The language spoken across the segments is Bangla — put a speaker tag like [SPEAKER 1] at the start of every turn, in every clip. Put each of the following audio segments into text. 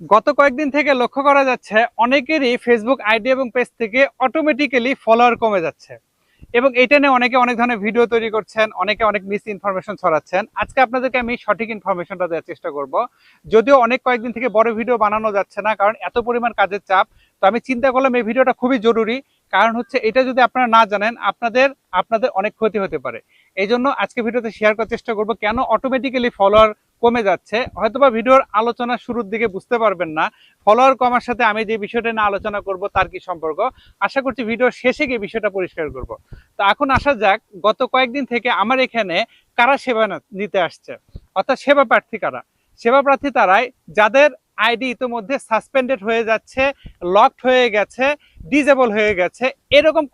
[SPEAKER 1] গত কয়েকদিন থেকে লক্ষ্য করা যাচ্ছে অনেকেরই ফেসবুক আইডি এবং পেজ থেকে অটোমেটিক্যালি ফলোয়ার কমে যাচ্ছে। এবং এটা নিয়ে অনেকে অনেক ধরনের ভিডিও তৈরি করছেন, অনেকে অনেক মিস ইনফরমেশন ছড়াচ্ছেন। আজকে আপনাদেরকে আমি সঠিক ইনফরমেশনটা দেওয়ার চেষ্টা করব। যদিও অনেক কয়েকদিন থেকে বড় ভিডিও বানানো যাচ্ছে না, কারণ এত পরিমাণ কাজের চাপ। তো আমি চিন্তা করলাম এই ভিডিওটা খুবই জরুরি। কারণ হচ্ছে এটা যদি আপনারা না জানেন, আপনাদের আপনাদের অনেক ক্ষতি হতে পারে। এই জন্য আজকে ভিডিওতে শেয়ার করার চেষ্টা করব কেন অটোমেটিক্যালি ফলোয়ার কমে যাচ্ছে। হয়তোবা ভিডিওর আলোচনা শুরুর দিকে বুঝতে পারবেন না। ফলোয়ার কমার সাথে আমি যে বিষয়টা নিয়ে আলোচনা করব তার কি সম্পর্ক? আশা করছি ভিডিওর শেষে গিয়ে বিষয়টা পরিষ্কার করব। তো এখন আসা যাক, গত কয়েকদিন থেকে আমার এখানে কারা সেবা নিতে আসছে? অর্থাৎ সেবা প্রার্থী কারা? সেবা প্রার্থী তারাই যাদের আইডি ইতিমধ্যে সাসপেন্ডেড হয়ে যাচ্ছে, লকড হয়ে গেছে ডিজেবল হয়ে গেছে। এরকম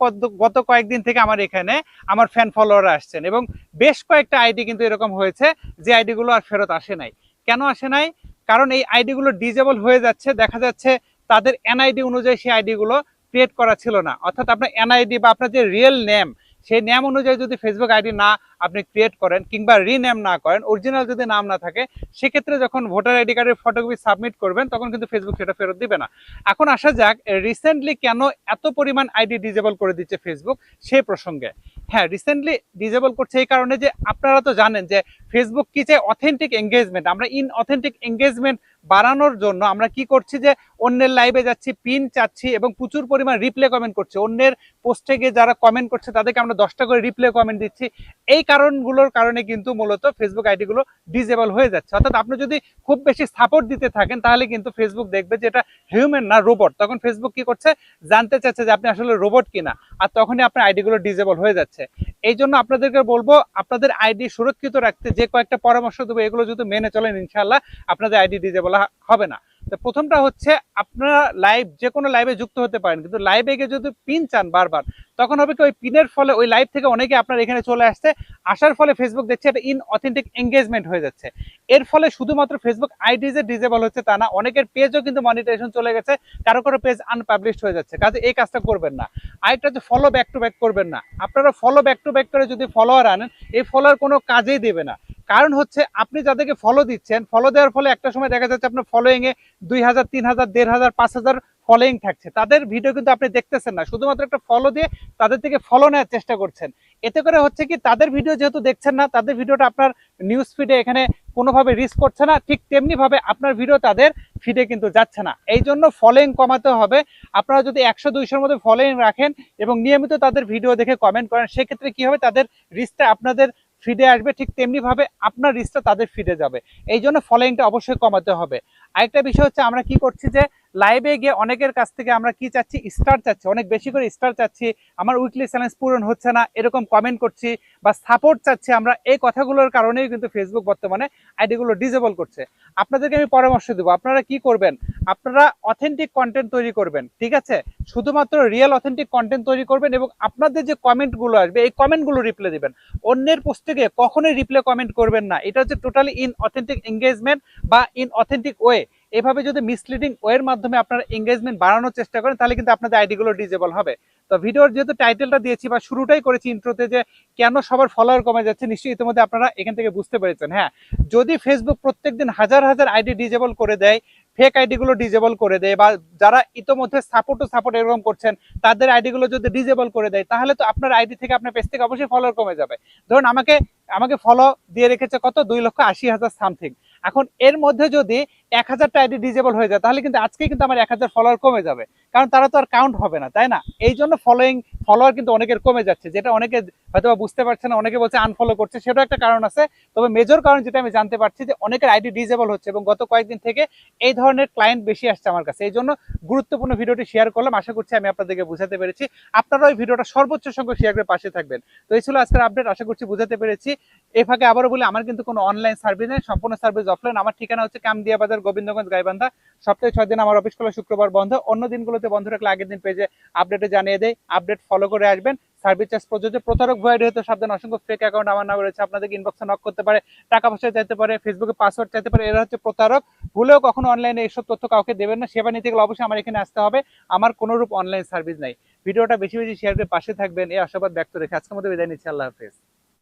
[SPEAKER 1] গত কয়েকদিন থেকে আমার এখানে আমার ফ্যান ফলোয়ার আসছেন এবং বেশ কয়েকটা আইডি কিন্তু এরকম হয়েছে যে আইডিগুলো আর ফেরত আসে নাই। কেন আসে নাই? কারণ এই আইডিগুলো ডিজেবল হয়ে যাচ্ছে, দেখা যাচ্ছে তাদের এনআইডি অনুযায়ী সেই আইডিগুলো ক্রিয়েট করা ছিল না। অর্থাৎ আপনার এনআইডি বা আপনার যে রিয়েল নেম সেই নেম অনুযায়ী যদি ফেসবুক আইডি না আপনি ক্রিয়েট করেন কিংবা রিনেম না করেন অরিজিনাল যদি নাম না থাকে, সেক্ষেত্রে যখন ভোটার আইডি কার্ডের ফটোকপি সাবমিট করবেন, তখন কিন্তু ফেসবুক সেটা ফেরত দিবে না। এখন আসা যাক রিসেন্টলি কেন এত পরিমাণ আইডি ডিজেবল করে দিচ্ছে ফেসবুক সেই প্রসঙ্গে। হ্যাঁ রিসেন্টলি ডিজেবল করছে এই কারণে যে আপনারা তো জানেন যে ফেসবুক কি চাই অথেন্টিক এঙ্গেজমেন্ট আমরা ইন অথেন্টিক এঙ্গেজমেন্ট বাড়ানোর জন্য আমরা কি করছি যে অন্যের লাইভে যাচ্ছি পিন চাচ্ছি এবং প্রচুর পরিমাণ রিপ্লে কমেন্ট করছি। অন্যের পোস্টে গিয়ে যারা কমেন্ট করছে, তাদেরকে আমরা দশটা করে রিপ্লে কমেন্ট দিচ্ছি। এই কারণগুলোর কারণে কিন্তু মূলত ফেসবুক আইডিগুলো ডিজেবল হয়ে যাচ্ছে। অর্থাৎ আপনি যদি খুব বেশি সাপোর্ট দিতে থাকেন, তাহলে কিন্তু ফেসবুক দেখবে যে এটা হিউম্যান না রোবট তখন ফেসবুক কি করছে? জানতে চাচ্ছে যে আপনি আসলে রোবট কিনা। আর তখনই আপনার আইডিগুলো ডিজেবল হয়ে যাচ্ছে। এই জন্য আপনাদেরকে বলব, আপনাদের আইডি সুরক্ষিত রাখতে যে কয়েকটা পরামর্শ দেবো, এগুলো যদি মেনে চলেন ইনশাল্লাহ আপনাদের আইডি ডিজেবল হবে না। তো প্রথমটা হচ্ছে আপনারা লাইভ যে কোনো লাইভে যুক্ত হতে পারেন। কিন্তু লাইভে গিয়ে যদি পিন চান বারবার, তখন হবে কি ওই পিনের ফলে ওই লাইভ থেকে অনেকে আপনার এখানে চলে আসছে। আসার ফলে ফেসবুক দেখছে এটা ইন অথেন্টিক এঙ্গেজমেন্ট হয়ে যাচ্ছে। এর ফলে শুধুমাত্র ফেসবুক আইডি যে ডিজেবল হচ্ছে তা না, অনেকের পেজও কিন্তু মনিটাইজেশন চলে গেছে। কারও কারও পেজ আনপাবলিশড হয়ে যাচ্ছে। কাজে এই কাজটা করবেন না। আরেকটা হচ্ছে ফলো ব্যাক টু ব্যাক করবেন না। আপনারা ফলো ব্যাক টু ব্যাক করে যদি ফলোয়ার আনেন, এই ফলোয়ার কোনো কাজেই দেবে না। কারণ হচ্ছে আপনি যাদেরকে ফলো দিচ্ছেন ফলো দেওয়ার ফলে একটা সময় দেখা যাচ্ছে আপনার ফলোয়িং এ দুই হাজার, তিন হাজার, দেড় হাজার, পাঁচ হাজার ফলোয়িং থাকছে। তাদের ভিডিও কিন্তু আপনি দেখতেছেন না, শুধুমাত্র একটা ফলো দিয়ে তাদের থেকে ফলো নেওয়ার চেষ্টা করছেন। এতে করে হচ্ছে কি, তাদের ভিডিও যেহেতু দেখছেন না, তাদের ভিডিওটা আপনার নিউজ ফিডে এখানে কোনোভাবে রিস্ক করছে না, ঠিক তেমনিভাবে আপনার ভিডিও তাদের ফিডে কিন্তু যাচ্ছে না। এই জন্য ফলোয়িং কমাতে হবে। আপনারা যদি একশো, দুইশোর মধ্যে ফলোয়িং রাখেন এবং নিয়মিত তাদের ভিডিও দেখে কমেন্ট করেন, সেক্ষেত্রে কি হবে? তাদের রিস্কটা আপনাদের ফিডে আসবে, ঠিক তেমনিভাবে আপনার রিস্কটা তাদের ফিডে যাবে। এই জন্য ফলোয়িংটা অবশ্যই কমাতে হবে। আরেকটা বিষয় হচ্ছে আমরা কি করছি যে লাইভে গিয়ে অনেকের কাছ থেকে আমরা কি চাচ্ছি? স্টার চাচ্ছি। অনেক বেশি করে স্টার চাচ্ছি। আমার উইকলি চ্যালেঞ্জ পূরণ হচ্ছে না, এরকম কমেন্ট করছি বা সাপোর্ট চাচ্ছি আমরা। এই কথাগুলোর কারণেই কিন্তু ফেসবুক বর্তমানে আইডিগুলো ডিজেবল করছে। আপনাদেরকে আমি পরামর্শ দেবো, আপনারা কি করবেন? আপনারা অথেন্টিক কন্টেন্ট তৈরি করবেন, ঠিক আছে? শুধুমাত্র রিয়েল অথেন্টিক কন্টেন্ট তৈরি করবেন এবং আপনাদের যে কমেন্টগুলো আসবে, এই কমেন্টগুলো রিপ্লে দিবেন। অন্যের পোস্টে কখনোই রিপ্লে কমেন্ট করবেন না। এটা হচ্ছে টোটালি ইন অথেন্টিক এঙ্গেজমেন্ট বা ইন অথেন্টিক ওয়ে এভাবে যদি মিসলিডিং ওয়ের মাধ্যমে আপনারা এঙ্গেজমেন্ট বাড়ানোর চেষ্টা করেন, তাহলে কিন্তু আপনাদের আইডিগুলো ডিজেবল হবে। তো ভিডিওর যেহেতু টাইটেলটা দিয়েছি বা শুরুটাই করেছি ইন্ট্রোতে যে কেন সবার ফলোয়ার কমে যাচ্ছে, নিশ্চয়ই ইতিমধ্যে আপনারা এখান থেকে বুঝতে পেরেছেন। হ্যাঁ যদি ফেসবুক প্রত্যেকদিন হাজার হাজার আইডি ডিজেবল করে দেয় ফেক আইডিগুলো ডিজেবল করে দেয় বা যারা ইতোমধ্যে সাপোর্ট টু সাপোর্ট এরকম করছেন, তাদের আইডিগুলো যদি ডিজেবল করে দেয়, তাহলে তো আপনার আইডি থেকে আপনার পেজ থেকে অবশ্যই ফলোয়ার কমে যাবে। ধরুন আমাকে আমাকে ফলো দিয়ে রেখেছে কত? দুই লক্ষ আশি হাজার সামথিং এখন এর মধ্যে যদি এক হাজারটা আইডি ডিজেবল হয়ে যায়, তাহলে কিন্তু আজকেই কিন্তু আমার এক হাজার ফলোয়ার কমে যাবে। কারণ তারা তো আর কাউন্ট হবে না, তাই না? এই জন্য ফলোয়িং ফলোয়ার কিন্তু অনেকের কমে যাচ্ছে, যেটা অনেকে হয়তো বুঝতে পারছে না, অনেকে বলছে আনফলো করছে, সেটাও একটা কারণ আছে। তবে মেজর কারণ যেটা আমি জানতে পারছি যে অনেকের আইডি ডিজেবল হচ্ছে এবং গত কয়েকদিন থেকে এই ধরনের ক্লায়েন্ট বেশি আসছে আমার কাছে। এই জন্য গুরুত্বপূর্ণ ভিডিওটি শেয়ার করলাম। আশা করছি আমি আপনাদেরকে বুঝাতে পেরেছি। আপনারা ওই ভিডিওটা সর্বোচ্চ সংখ্যক শেয়ার করে পাশে থাকবেন। তো এই ছিল আজকের আপডেট আশা করছি বুঝাতে পেরেছি। এ ফাঁকে আবারও বলি, আমার কিন্তু কোনো অনলাইন সার্ভিস নেই, সম্পূর্ণ সার্ভিস অফলাইন আমার ঠিকানা হচ্ছে কামদিয়া বাজার গোবিন্দগঞ্জ, গাইবান্ধা। সপ্তাহে ছয় দিন আমার অফিস খোলা, শুক্রবার বন্ধ। অন্য দিনগুলোতে বন্ধ রাখলে আগের দিন পেজে আপডেটে জানিয়ে দেয় আপডেট ফলো করে আসবেন। সার্ভিস চার্জ প্রযোজ্য। প্রতারক ভয়েড হতে সাবধান। অসংখ্য ফেক অ্যাকাউন্ট আমার নামে রয়েছে। আপনাদেরকে ইনবক্সে নক করতে পারে। টাকা পয়সা চাইতে পারে। ফেসবুকে পাসওয়ার্ড চাইতে পারে। এরা হচ্ছে প্রতারক। ভুলেও কখনো অনলাইনে এইসব তথ্য কাউকে দেবেন না। সেবা নিতে গেলে অবশ্যই আমার এখানে আসতে হবে। আমার কোনোরূপ অনলাইন সার্ভিস নাই। ভিডিওটা বেশি বেশি শেয়ার করে পাশে থাকবেন। এই আশাবাদ ব্যক্ত রেখে আজকের মধ্যে বিদায় নিচ্ছি। আল্লাহ হাফেজ।